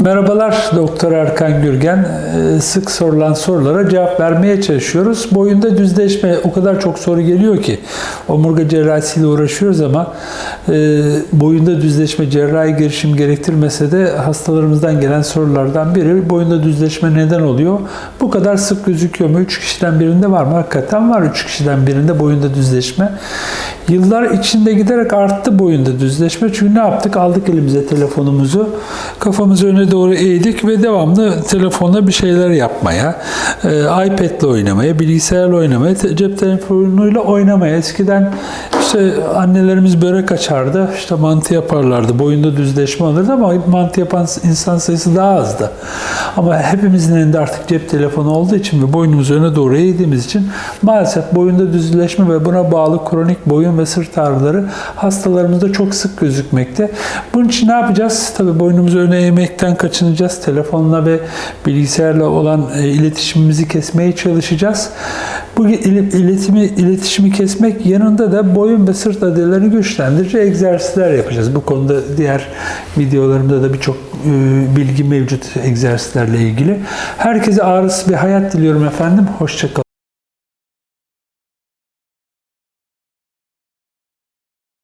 Merhabalar Doktor Erkan Gürgen. Ee, Sık sorulan sorulara cevap vermeye çalışıyoruz. Boyunda düzleşme o kadar çok soru geliyor ki omurga cerrahisiyle uğraşıyoruz ama e, boyunda düzleşme cerrahi girişim gerektirmese de hastalarımızdan gelen sorulardan biri boyunda düzleşme neden oluyor? Bu kadar sık gözüküyor mu? 3 kişiden birinde var mı? Hakikaten var 3 kişiden birinde boyunda düzleşme. Yıllar içinde giderek arttı boyunda düzleşme. Çünkü ne yaptık? Aldık elimize telefonumuzu. Kafamızı öne doğru eğdik ve devamlı telefonla bir şeyler yapmaya, e, iPad'le oynamaya, bilgisayarla oynamaya, cep telefonuyla oynamaya. Eskiden işte annelerimiz börek açardı, işte mantı yaparlardı, boyunda düzleşme olurdu ama mantı yapan insan sayısı daha azdı. Ama hepimizin elinde artık cep telefonu olduğu için ve boynumuzu öne doğru eğdiğimiz için maalesef boyunda düzleşme ve buna bağlı kronik boyun ve sırt ağrıları hastalarımızda çok sık gözükmekte. Bunun için ne yapacağız? Tabii boynumuzu öne eğmekten kaçınacağız. Telefonla ve bilgisayarla olan e, iletişimimizi kesmeye çalışacağız. Bu il- iletimi, iletişimi kesmek yanında da boyun ve sırt adelerini güçlendirici egzersizler yapacağız. Bu konuda diğer videolarımda da birçok e, bilgi mevcut egzersizlerle ilgili. Herkese ağrısı bir hayat diliyorum efendim. Hoşçakalın.